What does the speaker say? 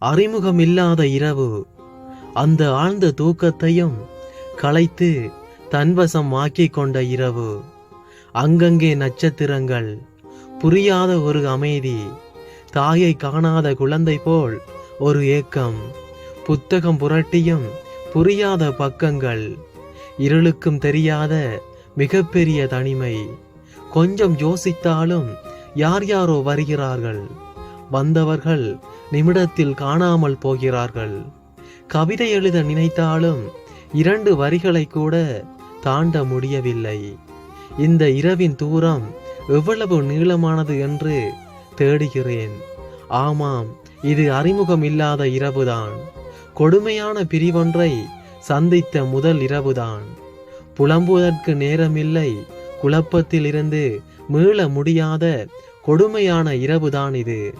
அறிமுகமில்லாத இரவு. அந்த ஆழ்ந்த தூக்கத்தையும் களைத்து தன்வசம் ஆக்கிக் கொண்ட இரவு. அங்கங்கே நட்சத்திரங்கள் புரியாத ஒரு அமைதி தாயை காணாத குழந்தை போல் ஒரு ஏக்கம் புத்தகம் புரட்டியும் புரியாத பக்கங்கள் இருளுக்கும் தெரியாத மிகப்பெரிய தனிமை. கொஞ்சம் யோசித்தாலும் யார் யாரோ வருகிறார்கள். வந்தவர்கள் நிமிடத்தில் காணாமல் போகிறார்கள். கவிதை எழுத நினைத்தாலும் இரண்டு வரிகளை கூட தாண்ட முடியவில்லை. இந்த இரவின் தூரம் எவ்வளவு நீளமானது என்று தேடுகிறேன். ஆமாம் இது அறிமுகம் இல்லாத இரவுதான். கொடுமையான பிரிவொன்றை சந்தித்த முதல் இரவுதான். புலம்புவதற்கு நேரமில்லை குழப்பத்திலிருந்து மீள முடியாத கொடுமையான இரவுதான் இது.